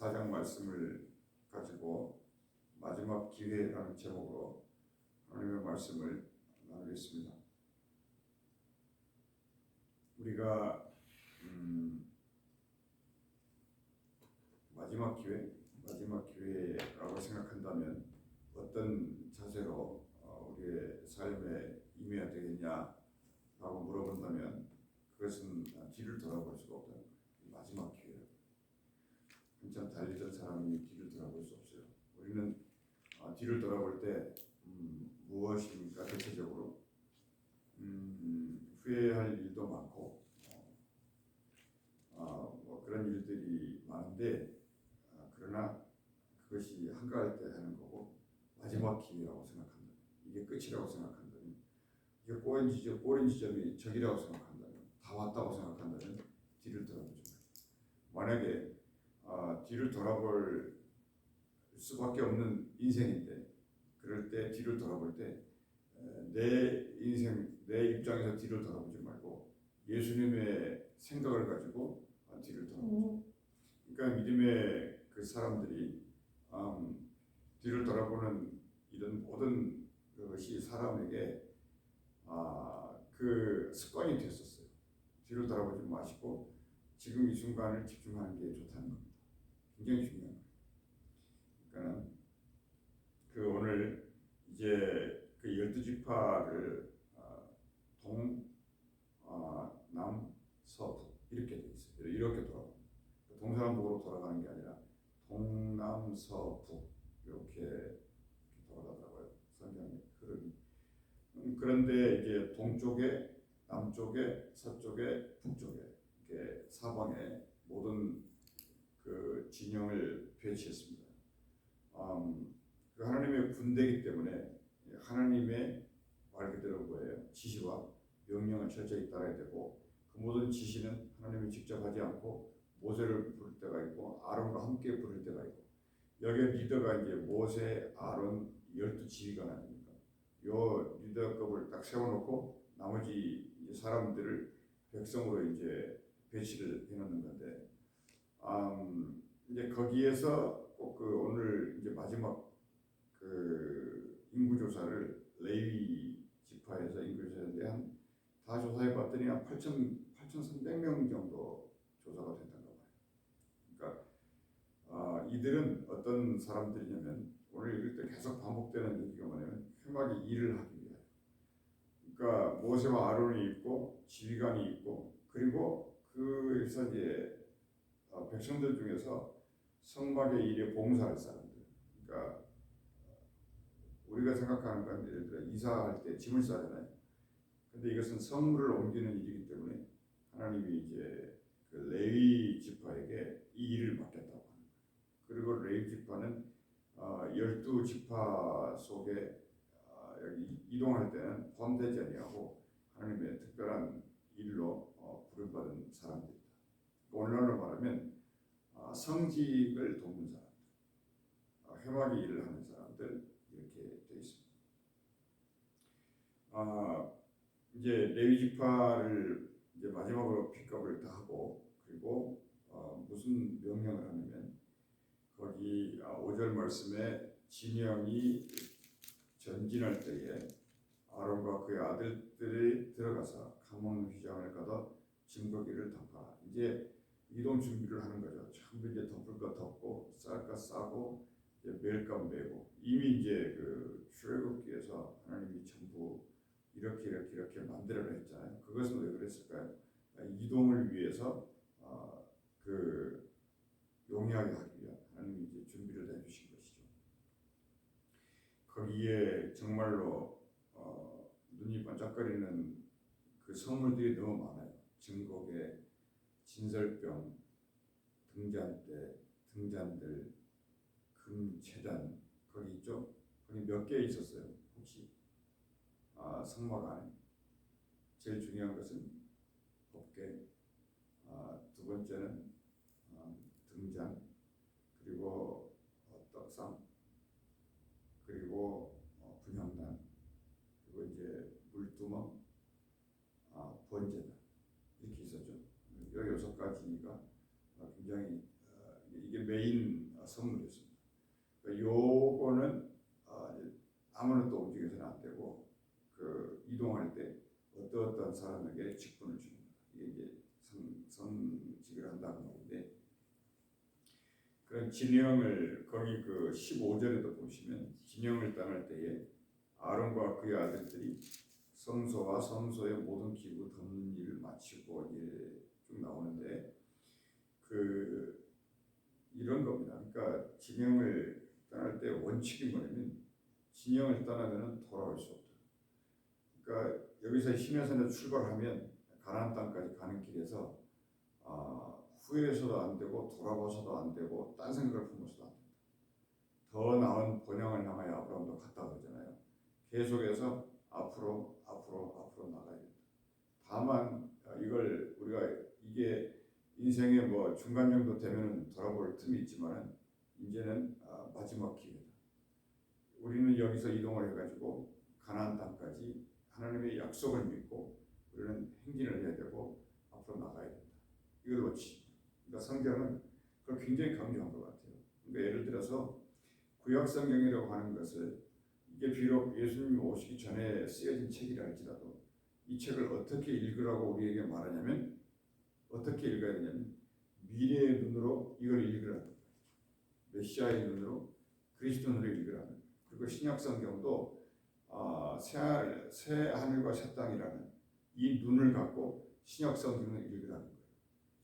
사장 말씀을 가지고 마지막 기회라는 제목으로 하나님의 말씀을 나누겠습니다. 우리가 음, 마지막 기회, 마지막 기회라고 생각한다면 어떤 자세로 어, 우리의 삶에 임해야 되겠냐라고 물어본다면 그것은 뒤를 돌아볼 수가 없다는. 한참 달리던 사람이 뒤를 돌아볼 수 없어요. 우리는 아, 뒤를 돌아볼 때 음, 무엇입니까 대체적으로 음, 후회할 일도 많고 어, 아, 뭐 그런 일들이 많은데 아, 그러나 그것이 한가할 때 하는 거고 마지막 기회라고 생각한다. 이게 끝이라고 생각한다면 이게 꼬인 지점, 꼬린 지점이 적이라고 생각한다면 다 왔다고 생각한다면 뒤를 돌아보죠. 만약에 아, 뒤를 돌아볼 수밖에 없는 인생인데 그럴 때 뒤를 돌아볼 때 내 인생 내 입장에서 뒤를 돌아보지 말고 예수님의 생각을 가지고 아, 뒤를 돌아보죠. 그러니까 믿음의 그 사람들이 음, 뒤를 돌아보는 이런 모든 것이 사람에게 아, 그 습관이 됐었어요. 뒤를 돌아보지 마시고 지금 이 순간을 집중하는 게 좋다는 겁니다. 굉장히 중요한 거예요. 그러니까 그 오늘 이제 그 열두 지파를 아, 동, 아, 남, 서북 이렇게 돼 있어요. 이렇게 돌아갑니다. 동서남북으로 돌아가는 게 아니라 동남, 서북 이렇게 돌아가더라고요. 성경의 흐름이. 음, 그런데 이제 동쪽에, 남쪽에, 서쪽에, 북쪽에 이렇게 사방에 모든 그 진영을 배치했습니다. 음, 그 하나님의 군대이기 때문에 하나님의 말 그대로 뭐예요? 지시와 명령을 철저히 따라야 되고 그 모든 지시는 하나님이 직접 하지 않고 모세를 부를 때가 있고 아론과 함께 부를 때가 있고 여기에 리더가 이제 모세, 아론 열두 지휘관 아닙니까? 요 리더급을 딱 세워놓고 나머지 사람들을 백성으로 이제 배치를 해놓는 건데 음, 이제 거기에서 꼭 그 오늘 이제 마지막 그 인구 조사를 레위 지파에서 인구 조사에 대한 다 조사해 봤더니 한 8천 8,300명 정도 조사가 됐다고 봐요. 그러니까 아, 이들은 어떤 사람들이냐면 오늘 읽을 때 계속 반복되는 얘기가 뭐냐면 회막에 일을 하기 위하여. 그러니까 모세와 아론이 있고 지휘관이 있고 그리고 이제 어, 백성들 중에서 성막의 일에 봉사할 사람들. 그러니까 우리가 생각하는 건 예를 들어 이사할 때 짐을 싸잖아요. 근데 이것은 성물을 옮기는 일이기 때문에 하나님이 이제 그 레위 지파에게 이 일을 맡겼다고 하는 거예요. 그리고 레위 지파는 어, 열두 지파 속에 어, 여기 이동할 때는 아니하고 하나님의 특별한 일로 어, 부름받은 사람들이다. 오늘날로 말하면 아, 성직을 돕는 사람들, 아, 회막의 일을 하는 사람들 이렇게 되어 있습니다. 아, 이제 레위 지파를 이제 마지막으로 픽업을 다 하고 그리고 어, 무슨 명령을 하냐면 거기 아, 5절 말씀에 진영이 전진할 때에 아론과 그의 아들들이 들어가서 가문 휘장을 가다 증거기를 덮어라. 이제 이동 준비를 하는 거죠. 전부 이제 덮을 거 덮고 쌀거 싸고 이제 멜값 메고 이미 이제 그 출애굽기에서 하나님이 전부 이렇게 이렇게 이렇게 만들어라 했잖아요. 그것은 왜 그랬을까요? 이동을 위해서 어, 그 용이하게 하기 위한 하나님이 이제 준비를 해주신 것이죠. 거기에 정말로 어, 눈이 반짝거리는 그 선물들이 너무 많아요. 증거계, 진설병, 등잔대, 등잔들, 금체단 거기 있죠? 거기 몇 개 있었어요? 혹시 아, 성막 안에 제일 중요한 것은 법계, 아, 두 번째는 아, 등잔, 그리고 어, 떡상, 그리고 어, 분향단, 그리고 이제 물두멍, 아, 번제단 이렇게 있었죠. 이 여섯 가지가 굉장히 어, 이게 메인 어, 선물이었습니다. 그러니까 요거는 어, 이제 아무나 또 움직여서는 안 되고 그 이동할 때 어떤 어떤 사람에게 직분을 주는. 이게 이제 선, 선직을 한다는 건데 그런 진영을 거기 그 15절에도 보시면 진영을 떠날 때에 아론과 그의 아들들이 성소와 성소의 모든 기구 덮는 일을 마치고 이제 쭉 나오는데 그 이런 겁니다. 그러니까 진영을 떠날 때 원칙이 뭐냐면 진영을 떠나면은 돌아올 수 없다. 그러니까 여기서 신해산에 출발하면 가나안 땅까지 가는 길에서 아, 후회해서도 안 되고 돌아봐서도 안 되고 딴 생각을 품어서도 안 된다. 더 나은 본향을 향하여 아브라함도 갔다 그러잖아요. 계속해서 앞으로 앞으로 앞으로 나가야 된다. 다만 어, 이걸 우리가 이게 인생의 뭐 중간 정도 되면은 돌아볼 틈이 있지만은 이제는 아, 마지막 기회다. 우리는 여기서 이동을 해가지고 가나안 땅까지 하나님의 약속을 믿고 우리는 행진을 해야 되고 앞으로 나가야 된다. 이걸 놓치. 그러니까 성경은 그걸 굉장히 강조한 것 같아요. 그러니까 예를 들어서 구약 성경이라고 하는 것을 이게 비록 예수님이 오시기 전에 쓰여진 책이라 할지라도 이 책을 어떻게 읽으라고 우리에게 말하냐면 어떻게 읽어야 되냐면 미래의 눈으로 이걸 거예요. 메시아의 눈으로 그리스도 눈으로 거예요. 그리고 신약 성경도 아, 새, 하늘, 새 하늘과 새 땅이라는 이 눈을 갖고 신약 성경을 읽으라는 거예요.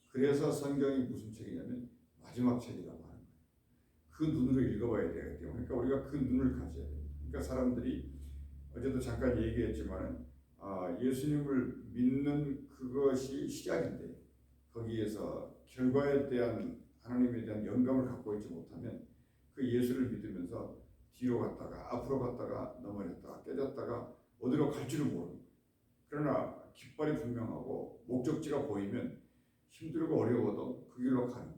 그래서 성경이 무슨 책이냐면 마지막 책이라고 하는 거예요. 그 눈으로 읽어봐야 되기 때문에 그러니까 우리가 그 눈을 가져야 돼요. 그러니까 사람들이 어제도 잠깐 얘기했지만은 아, 예수님을 믿는 그것이 시작인데 거기에서 결과에 대한 하나님에 대한 영감을 갖고 있지 못하면 그 예수를 믿으면서 뒤로 갔다가 앞으로 갔다가 넘어졌다가 깨졌다가 어디로 갈 모르는 거예요. 그러나 깃발이 분명하고 목적지가 보이면 힘들고 어려워도 그 길로 가는.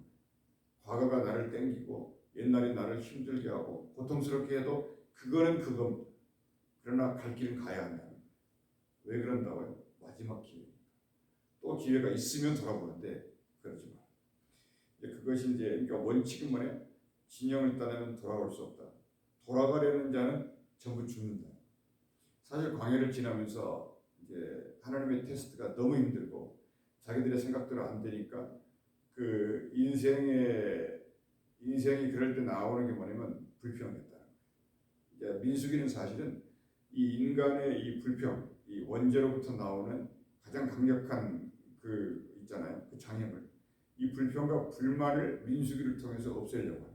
과거가 나를 땡기고 옛날이 나를 힘들게 하고 고통스럽게 해도 그거는 그겁니다. 그러나 갈 길은 가야 한다는. 왜 그런다고요? 마지막 기회. 또 기회가 있으면 돌아보는데 그러지 마. 그것이 이제 그러니까 원칙은 뭐냐? 진영을 떠나면 돌아올 수 없다. 돌아가려는 자는 전부 죽는다. 사실 광야를 지나면서 이제 하나님의 테스트가 너무 힘들고 자기들의 생각대로 안 되니까 그 인생의 인생이 그럴 때 나오는 게 뭐냐면 불평이었다는 거예요. 민수기는 사실은 이 인간의 이 불평, 이 원죄로부터 나오는 가장 강력한 그 있잖아요. 그 장애물. 이 불평과 불만을 민수기를 통해서 없애려고.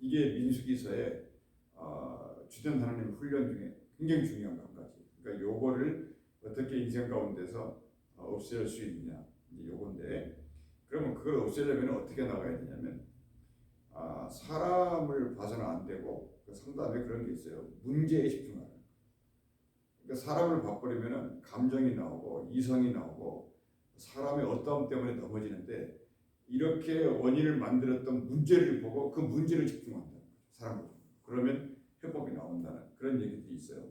이게 민수기서의 어, 주된 하나님 훈련 중에 굉장히 중요한 한 가지. 그러니까 요거를 어떻게 인생 가운데서 어, 없앨 수 있느냐. 요건데 그러면 그걸 없애려면 어떻게 나가야 되냐면 아, 사람을 봐서는 안 되고 그 상담에 그런 게 있어요. 문제에 집중하는. 거. 그러니까 사람을 봐버리면은 감정이 나오고 이성이 나오고 사람의 어떠함 때문에 넘어지는데 이렇게 원인을 만들었던 문제를 보고 그 문제를 집중한다. 사람을 보고. 그러면 회복이 나온다는 그런 얘기들이 있어요.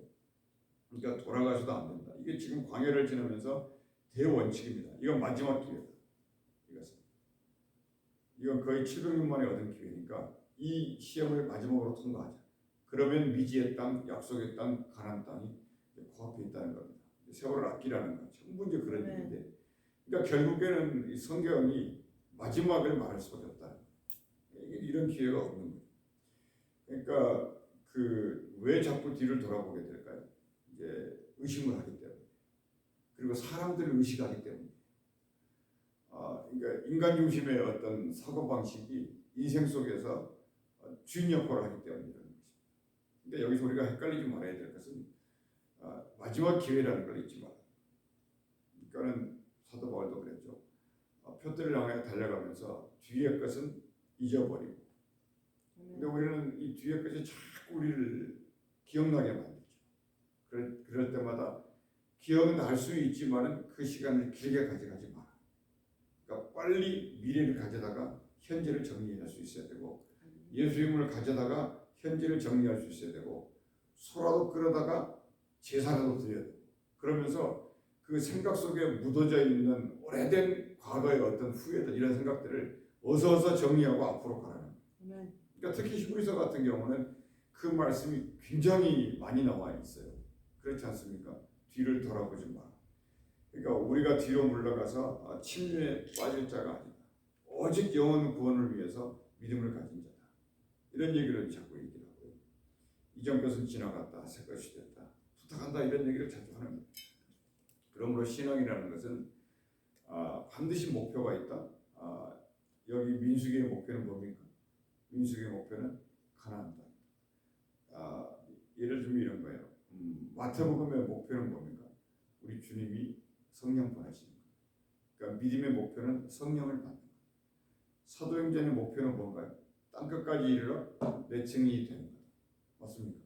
그러니까 돌아가서도 안 된다. 이게 지금 광야를 지나면서 대원칙입니다. 이건 마지막 기회다. 이것은 이건 거의 700년 만에 얻은 기회니까 이 시험을 마지막으로 통과하자. 그러면 미지의 땅, 약속의 땅, 가나안 땅이 코앞에 있다는 겁니다. 세월을 아끼라는 거. 전부 이제 그런 네. 얘기인데, 그러니까 결국에는 이 성경이 마지막을 말할 수밖에 없다. 이런 기회가 없는 거죠. 그러니까 그 왜 자꾸 뒤를 돌아보게 될까요? 이제 의심을 하기 때문에 그리고 사람들을 의식하기 때문에. 아, 그러니까 인간 중심의 어떤 사고 방식이 인생 속에서 어, 주인 역할을 하기 이런 것입니다. 근데 여기서 우리가 헷갈리지 말아야 될 것은 아, 마지막 기회라는 걸 잊지 마라. 그러니까는 사도 바울도 그랬죠. 아, 표들을 향해 달려가면서 뒤의 것은 잊어버리고. 근데 우리는 이 뒤의 것이 자꾸 우리를 기억나게 만들죠. 그럴, 그럴 때마다 기억은 날 수 있지만은 그 시간을 길게 가져가지 마라. 그러니까 빨리 미래를 가져다가 현재를 정리할 수 있어야 되고 예수님을 가져다가 현재를 정리할 수 있어야 되고 소라도 끌어다가 제사라도 드려야 되고 그러면서 그 생각 속에 묻어져 있는 오래된 과거의 어떤 후회들 이런 생각들을 어서 어서 정리하고 앞으로 가라는. 그러니까 특히 히브리서 같은 경우는 그 말씀이 굉장히 많이 나와 있어요. 그렇지 않습니까? 뒤를 돌아보지 마라. 그러니까 우리가 뒤로 물러가서 아, 침례에 빠질 자가 아니다. 오직 영혼 구원을 위해서 믿음을 가진 자다. 이런 얘기를 자꾸 얘기를 하고요. 이전 것은 지나갔다. 새 것이 됐다. 부탁한다. 이런 얘기를 자주 하는 거예요. 그러므로 신앙이라는 것은 아, 반드시 목표가 있다. 아, 여기 민수기의 목표는 뭡니까? 민수기의 목표는 가난하다. 아, 예를 들면 이런 거예요. 음, 마태복음의 목표는 뭡니까? 우리 주님이 성령 보내시는 거. 그러니까 믿음의 목표는 성령을 받는 거. 사도행전의 목표는 뭔가요? 땅 끝까지 이르러 내 증인이 되는 거. 맞습니까?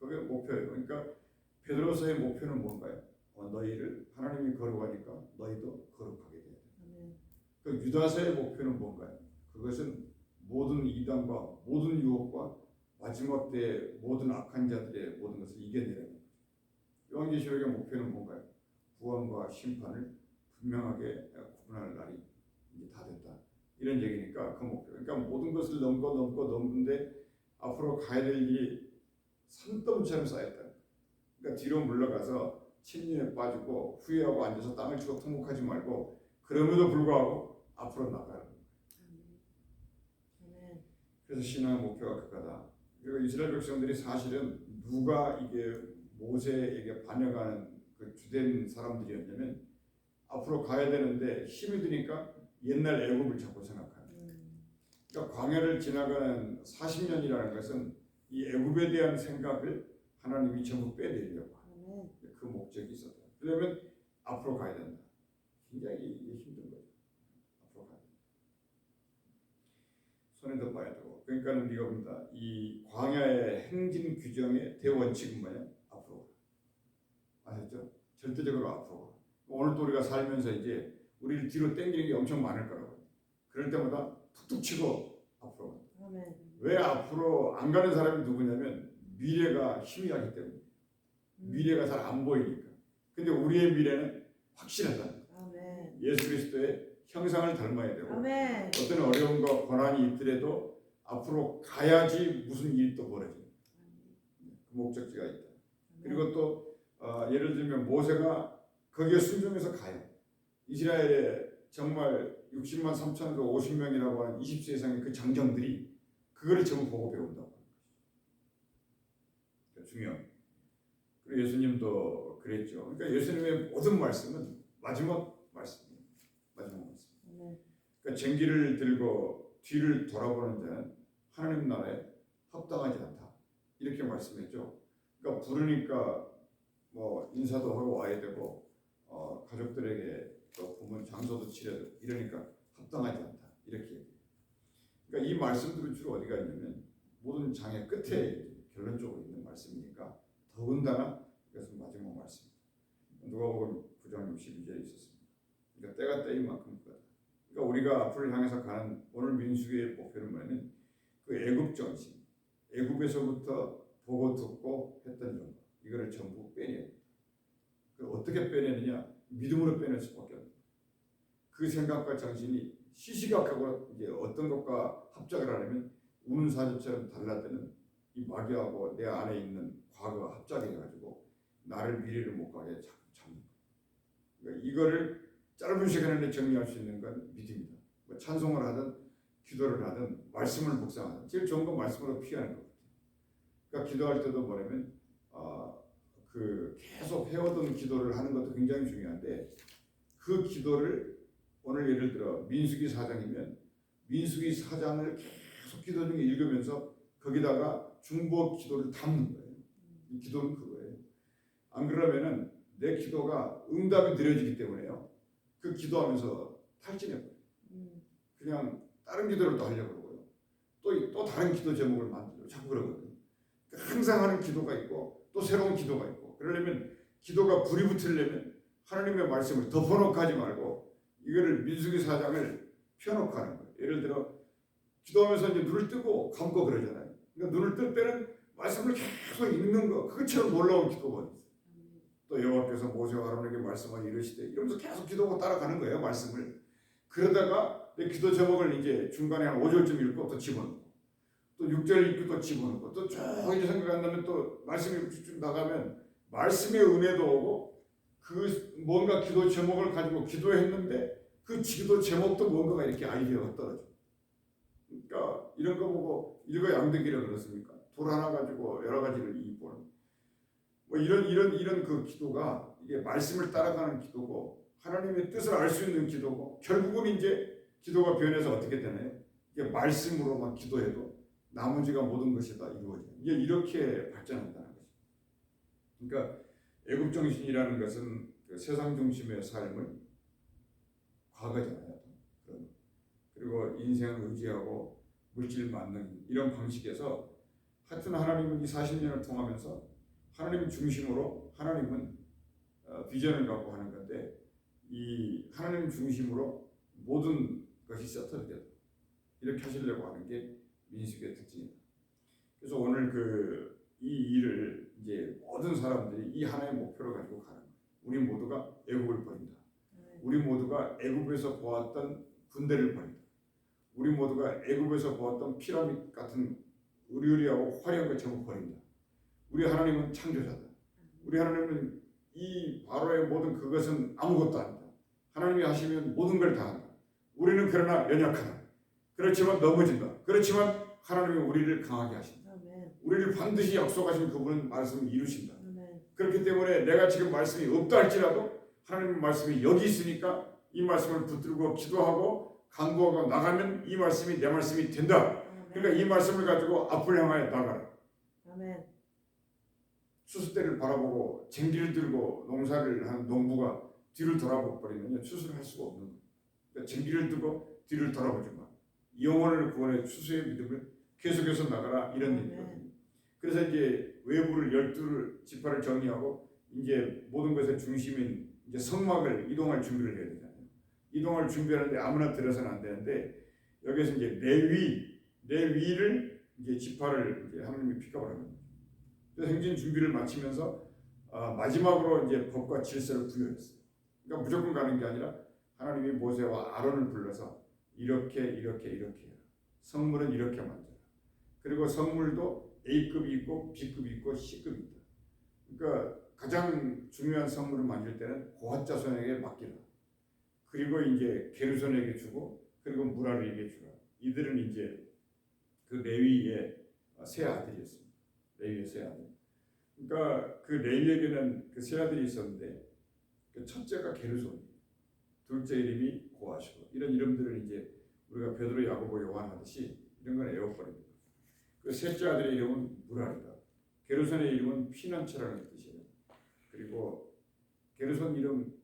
그게 목표예요. 그러니까 베드로서의 목표는 뭔가요? 어, 너희를 하나님이 거룩하니까 너희도 거룩하게 돼야 돼. 그 유다서의 목표는 뭔가요? 그것은 모든 이단과 모든 유혹과 마지막 때 모든 악한 자들의 모든 것을 이겨내는 거죠. 요한계시록의 목표는 뭔가요? 구원과 심판을 분명하게 구분할 날이 이제 다 됐다. 이런 얘기니까 그 목표. 그러니까 모든 것을 넘고 넘고 넘는데 앞으로 가야 될 일이 산더미처럼 쌓였다. 그러니까 뒤로 물러가서 침륜에 빠지고 후회하고 앉아서 땅을 치고 통곡하지 말고 그럼에도 불구하고 앞으로. 아멘. 그래서 신앙의 목표가 그거다. 그리고 이스라엘 백성들이 사실은 누가 이게 모세에게 반역하는 그 주된 사람들이었냐면 앞으로 가야 되는데 힘이 드니까 옛날 애굽을 자꾸 생각하는. 음. 그러니까 광야를 지나가는 40년이라는 것은 이 애굽에 대한 생각을 하나님이 전부 빼내려고. 그 목적이 있었다. 그러면 앞으로 가야 된다. 굉장히 힘든 거죠. 앞으로 가야 된다. 손에 더 봐야 되고. 그러니까는 네가 본다. 이 광야의 행진 규정의 대원칙은 뭐냐? 앞으로 가. 아셨죠? 절대적으로 앞으로 가. 오늘 또 우리가 살면서 이제 우리를 뒤로 당기는 게 엄청 많을 거라고. 그럴 때마다 툭툭 치고 앞으로 가. 아멘. 왜 앞으로 안 가는 사람이 누구냐면 미래가 희미하기 때문에. 음. 미래가 잘 안 보이니까. 근데 우리의 미래는 확실하다. 아멘. 예수 그리스도의 형상을 닮아야 되고 아멘. 어떤 어려움과 고난이 있더라도 앞으로 가야지 무슨 일이 또 벌어져. 그 목적지가 있다. 그리고 또 어, 예를 들면 모세가 거기에 순종해서 가요. 이스라엘에 정말 60만 3천에서 50명이라고 하는 20세 이상의 그 장정들이 그거를 전부 보고 배운다고. 그러니까 중요한. 그리고 예수님도 그랬죠. 그러니까 예수님의 모든 말씀은 마지막 말씀이에요. 마지막 말씀. 아멘. 그러니까 쟁기를 들고 뒤를 돌아보는 자는 하나님 나라에 합당하지 않다. 이렇게 말씀했죠. 그러니까 부르니까 뭐 인사도 하고 와야 되고 어, 가족들에게 또 부모 장소도 치러야 되고 이러니까 합당하지 않다. 이렇게. 그러니까 이 말씀들은 주로 어디가 있냐면 모든 장의 끝에 결론적으로 있는 말씀이니까 더군다나 이것은 마지막 말씀. 누가복음 9장 62절에 있었습니다. 그러니까 때가 때인 만큼 그거다. 그러니까 우리가 앞을 향해서 가는 오늘 민수기의 목표는 뭐냐면 그 애굽 정신, 애굽에서부터 보고 듣고 했던 정보 이거를 전부 빼내. 그 어떻게 빼내느냐? 믿음으로 빼낼 수밖에 없는. 그 생각과 정신이 시시각각으로 이제 어떤 것과 합작을 하려면 우는 사자처럼 달라드는 이 마귀하고 내 안에 있는 과거가 합작해가지고 나를 미래를 못 가게 잡는 거예요. 그러니까 이거를 짧은 시간 안에 정리할 수 있는 건 믿음이다. 뭐 찬송을 하든 기도를 하든 말씀을 묵상하든 제일 좋은 건 말씀으로 피하는 것 같아요. 그러니까 기도할 때도 뭐냐면 아, 그 계속 해오던 기도를 하는 것도 굉장히 중요한데 그 기도를 오늘 예를 들어 민수기 4장이면 민수기 4장을 계속 기도 중에 읽으면서 거기다가 중보 기도를 담는 거예요. 이 기도는 그거예요. 안 그러면은 내 기도가 응답이 느려지기 때문에요. 그 기도하면서 탈진해 버려요. 음. 그냥 다른 기도를 또 하려고 그러고요. 또, 또 다른 기도 제목을 만들고 자꾸 그러거든요. 그러니까 항상 하는 기도가 있고 또 새로운 기도가 있고 그러려면 기도가 불이 붙으려면 하나님의 말씀을 덮어놓고 하지 말고 이거를 민수기 사장을 펴놓고 하는 거예요. 예를 들어 기도하면서 이제 눈을 뜨고 감고 그러잖아요. 그러니까 눈을 뜰 때는 말씀을 계속 읽는 거 그것처럼 놀라운 기도가 어디 있어요. 아멘. 또 여호와께서 모세와 아론에게 말씀하여 이르시되 이러면서 계속 기도하고 따라가는 거예요 말씀을 그러다가 내 기도 제목을 이제 중간에 한 5절쯤 읽고 또 집어넣고 또 6절 읽고 또 집어넣고 또쭉 이제 생각 안 나면 또 말씀이 쭉쭉 나가면 말씀의 은혜도 오고 그 뭔가 기도 제목을 가지고 기도했는데 그 기도 제목도 뭔가가 이렇게 아이디어가 떨어져. 그러니까 이런 거 보고 일거양득이라 그렇습니까? 돌 하나 가지고 여러 가지를 이입보는 뭐 이런 이런 이런 그 기도가 이게 말씀을 따라가는 기도고 하나님의 뜻을 알 수 있는 기도고 결국은 이제 기도가 변해서 어떻게 되나요? 이게 말씀으로만 기도해도 나머지가 모든 것이 다 이루어져요. 이게 이렇게 발전한다는 거죠. 그러니까 애국 정신이라는 것은 그 세상 중심의 삶을 과거잖아요. 그리고 인생을 의지하고 물질 만능 이런 방식에서 하여튼 하나님은 이 40년을 통하면서 하나님 중심으로 하나님은 어, 비전을 갖고 하는 건데 이 하나님 중심으로 모든 것이 세터되다 이렇게 하시려고 하는 게 민숙의 특징입니다. 그래서 오늘 그 이 일을 이제 모든 사람들이 이 하나의 목표를 가지고 가는 거예요. 우리 모두가 애국을 버린다. 우리 모두가 애국에서 보았던 군대를 버린다. 우리 모두가 애국에서 보았던 피라밋 같은 의리의리하고 화려한 것 전부 버린다. 우리 하나님은 창조자다. 우리 하나님은 이 바로의 모든 그것은 아무것도 아니다. 하나님이 하시면 모든 걸 다 한다. 우리는 그러나 연약하다. 그렇지만 넘어진다. 그렇지만 하나님이 우리를 강하게 하신다. 우리를 반드시 약속하신 그분은 말씀을 이루신다. 그렇기 때문에 내가 지금 말씀이 없다 할지라도 하나님의 말씀이 여기 있으니까 이 말씀을 붙들고 기도하고 간구하고 나가면 이 말씀이 내 말씀이 된다. 그러니까 이 말씀을 가지고 앞을 향하여 나가라. 아멘. 추수대를 바라보고 쟁기를 들고 농사를 한 농부가 뒤를 돌아보 버리면 추수를 할 수가 없는 거예요. 그러니까 쟁기를 들고 뒤를 돌아보지 마. 영혼을 구원해 추수의 믿음을 계속해서 나가라 이런 얘기거든요. 그래서 이제 외부를 열두 지파를 정리하고 이제 모든 것의 중심인 이제 성막을 이동할 준비를 해야 되잖아요. 이동할 준비하는데 아무나 들어서는 안 되는데 여기서 이제 레위 레위를 이제 지파를 이제 하나님이 픽업을 하는 거예요. 그래서 행진 준비를 마치면서 아, 마지막으로 이제 법과 질서를 부여했어요. 그러니까 무조건 가는 게 아니라 하나님이 모세와 아론을 불러서 이렇게 이렇게 이렇게 해라. 성물은 이렇게 만들어. 그리고 성물도 A급이 있고 B급이 있고 C급이 있다. 그러니까 가장 중요한 성물을 만들 때는 고핫 자손에게 맡기라. 그리고 이제 게르손에게 주고 그리고 무라리에게 주라. 이들은 이제 그 레위의 세 아들이었습니다. 레위의 세 아들. 그러니까 그 레위에게는 그 세 아들이 있었는데 그 첫째가 게르손, 둘째 이름이 고아시고 이런 이름들을 이제 우리가 베드로, 야고보, 요한 하듯이 이런 건 에어버립니다. 그 셋째 아들의 이름은 무라리다. 게르손의 이름은 피난처라는 뜻이에요. 그리고 게르손 이름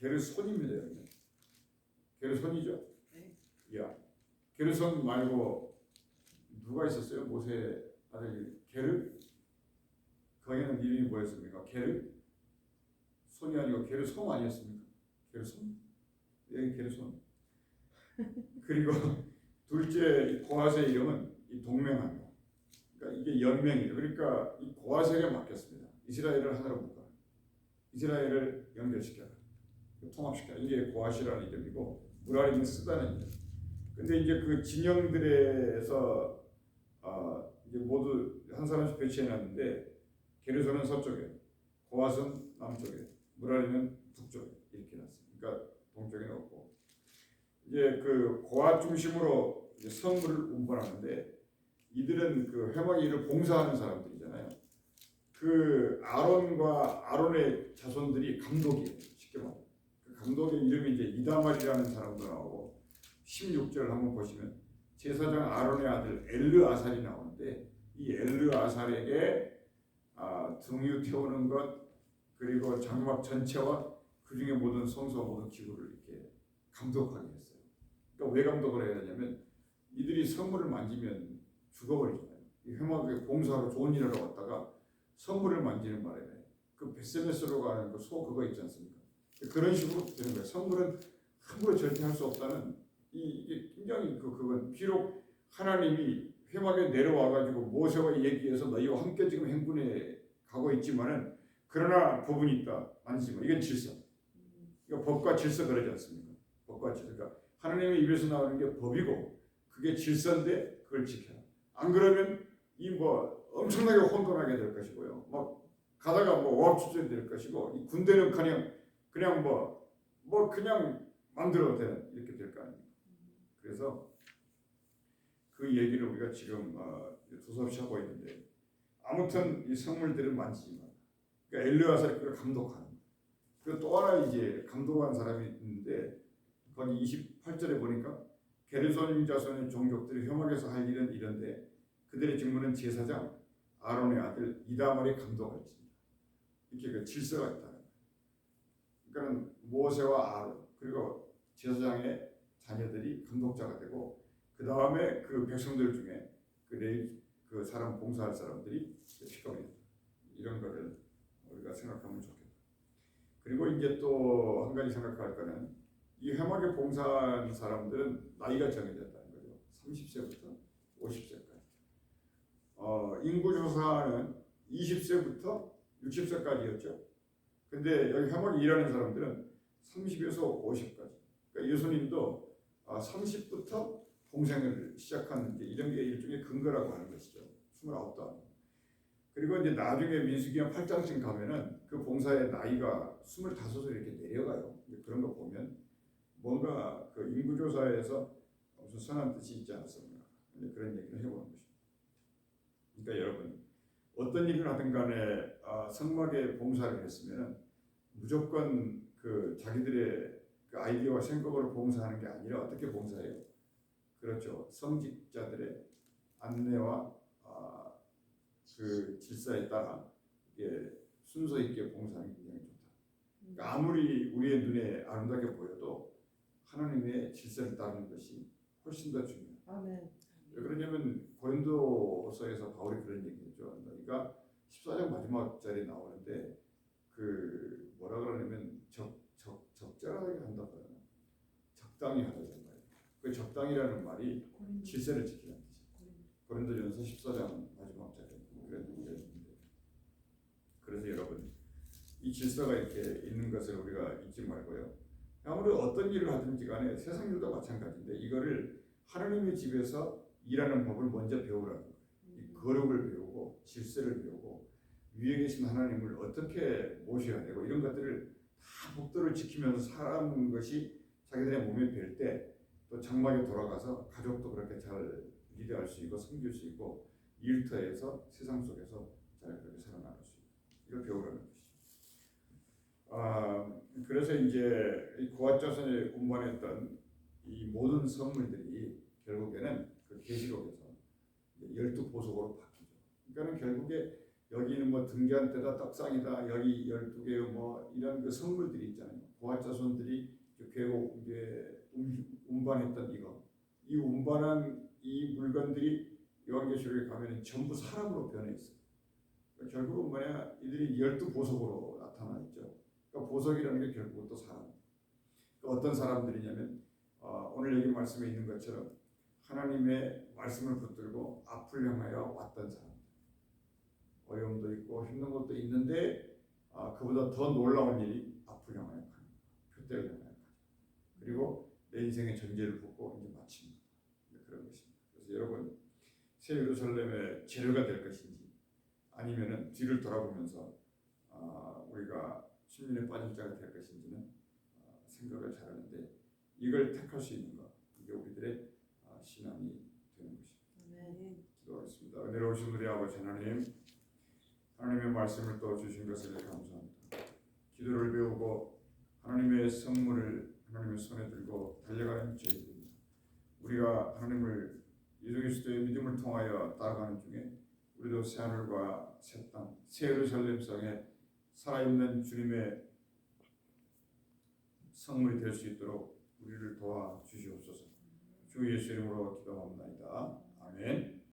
게르손입니다. 게르손이죠. 네. 야, 게르손 말고 누가 있었어요? 모세 아들 게르? 거기는 이름이 뭐였습니까? 게르? 손이 아니고 게르손 아니었습니까? 게르손? 여기 게르손. 그리고 둘째 고아스의 이름은 이 동맹합니다. 그러니까 이게 연맹이에요. 그러니까 이 고아스에게 맡겼습니다. 이스라엘을 하나로 묶어. 이스라엘을 연결시켜라. 통합시켜라. 이게 고아시라는 이름이고 무라리는 쓰다는 이름. 근데 이제 그 진영들에서 아 이제 모두 한 사람씩 배치해놨는데 게르손은 서쪽에, 고아스는 남쪽에, 무라리는 북쪽에 이렇게 놨어요. 그러니까 동쪽에 넣고 이제 그 고아 중심으로 이제 성물을 운반하는데 이들은 그 회막 일을 봉사하는 사람들이잖아요. 그 아론과 아론의 자손들이 감독이에요. 감독의 이름이 이제 이다말이라는 사람도 나오고 16절을 한번 보시면 제사장 아론의 아들 엘르 아살이 나오는데 이 엘르 아살에게 아, 등유 태우는 것 그리고 장막 전체와 그 중에 모든 성소 모든 기구를 이렇게 감독하게 했어요. 그러니까 왜 감독을 해야 되냐면 이들이 선물을 만지면 죽어버리잖아요. 이 회막에 봉사로 좋은 일을 하러 왔다가 선물을 만지는 바람에 그 베세메스로 가는 그 소 그거 있지 않습니까? 그런 식으로 되는 거예요. 선물은 함부로 절대 할 수 없다는 이, 이게 굉장히 그 그건 비록 하나님이 회막에 내려와 가지고 모세와 얘기해서 너희와 함께 지금 행군에 가고 있지만은 그러나 부분이 있다 마. 이건 질서. 이거 법과 질서 그러지 않습니까? 법과 질서. 그러니까 하나님의 입에서 나오는 게 법이고 그게 질서인데 그걸 지켜라. 안 그러면 이 뭐 엄청나게 혼돈하게 될 것이고요. 막 가다가 뭐 오합지졸이 될 것이고 이 군대는 그냥 그냥 뭐 뭐 그냥 만들어도 되는 이렇게 될 거 아닙니까? 그래서 그 얘기를 우리가 지금 어, 두서없이 하고 있는데 아무튼 이 성물들은 만지지 마. 그러니까 그걸 감독하는. 그리고 또 하나 이제 감독한 사람이 있는데 거기 28절에 보니까 게르손 자손의 종족들이 혐악해서 할 일은 이런데 그들의 직무는 제사장 아론의 아들 이다말이 감독할지니라. 이렇게 그 질서가 있다. 그러니까 모세와 아론 그리고 제사장의 자녀들이 감독자가 되고 그 다음에 그 백성들 중에 그 그 사람 봉사할 사람들이 피거리 이런 거를 우리가 생각하면 좋겠다. 그리고 이제 또 한 가지 생각할 거는 이 해막에 봉사한 사람들은 나이가 정해졌다는 거죠. 30세부터 50세까지. 어, 인구 조사는 20세부터 60세까지였죠. 근데 여기 해막에 일하는 사람들은 30에서 50까지. 그러니까 예수님도 아, 30부터 봉생을 시작한 게 이런 게 일종의 근거라고 하는 것이죠. 29도 그리고 이제 나중에 민수기한 8장씩 가면은 그 봉사의 나이가 25을 이렇게 내려가요. 그런 거 보면 뭔가 그 인구조사에서 무슨 선한 뜻이 있지 이제 그런 얘기를 해보는 것입니다. 그러니까 여러분 어떤 일을 하든 간에 아, 성막에 봉사를 했으면 무조건 그 자기들의 그 아이디어와 생각으로 봉사하는 게 아니라 어떻게 봉사해요? 그렇죠. 성직자들의 안내와 아, 그 질서에 따라 이게 순서 있게 봉사하는 게 굉장히 좋다. 그러니까 아무리 우리의 눈에 아름답게 보여도 하나님의 질서를 따르는 것이 훨씬 더 중요해요. 아멘. 왜 그러냐면 고린도서에서 바울이 그런 얘기 했죠. 너희가 14장 마지막 절에 나오는데 그 뭐라 그러냐면 적, 적, 적절하게 한다고 하나 적당히 하다는 말이에요. 그 적당이라는 말이. 질서를 지키는 뜻이에요. 고린도전서 14장 마지막 그런 얘기가 있는데 그래서 여러분 이 질서가 이렇게 있는 것을 우리가 잊지 말고요. 아무리 어떤 일을 하든지 간에 세상 일도 마찬가지인데 이거를 하나님의 집에서 일하는 법을 먼저 배우라는 거예요. 이 거룩을 배우 고 질서를 배우고 위에 계신 하나님을 어떻게 모셔야 되고 이런 것들을 다 법도를 지키면서 살아가는 것이 자기들의 몸에 뵐 때 또 장막에 돌아가서 가족도 그렇게 잘 리드할 수 있고 섬길 수 있고 일터에서 세상 속에서 잘 그렇게 살아나갈 수 있고 이걸 배우라는 것이죠. 아 그래서 이제 이 고아자손에 운반했던 이 모든 선물들이 결국에는 그 계시록에서 열두 보석으로 바뀌죠. 그러니까는 결국에 여기는 뭐 등잔 때다 떡상이다 여기 열두 개의 뭐 이런 그 선물들이 있잖아요. 고아 자손들이 괴고 이제 운- 운반했던 이거 이 운반한 이 물건들이 요한계시록에 가면은 전부 사람으로 변해 있어요. 그러니까 결국은 뭐냐 이들이 열두 보석으로 나타나 있죠. 그러니까 보석이라는 게 결국은 또 사람. 그러니까 어떤 사람들이냐면 어, 오늘 여기 말씀에 있는 것처럼 하나님의 말씀을 붙들고 앞을 향하여 왔던 사람. 어려움도 있고 힘든 것도 있는데 아, 그보다 더 놀라운 일이 앞을 향하여 가는 거예요. 표대를 향하여 가는 그리고 내 인생의 전제를 붓고 이제. 네, 그런 것입니다. 그래서 여러분 새 예루살렘의 재료가 될 것인지 아니면은 뒤를 돌아보면서 아, 우리가 신민에 빠질 자가 될 것인지는 아, 생각을 잘하는데 이걸 택할 수 있는 것 이게 우리들의 아, 신앙이 되는 것입니다. 아멘. 기도하겠습니다. 은혜로우신 우리 아버지 하나님, 하나님의 말씀을 또 주신 것을 감사합니다. 기도를 배우고 하나님의 선물을 하나님의 손에 들고 달려가는 저희들입니다. 우리가 하나님을 예수 그리스도의 믿음을 통하여 따라가는 중에 우리도 새 하늘과 새 땅, 새 예루살렘 성에 살아있는 주님의 성물이 될 수 있도록 우리를 도와 주시옵소서. 주 예수 이름으로 기도합니다. 아멘.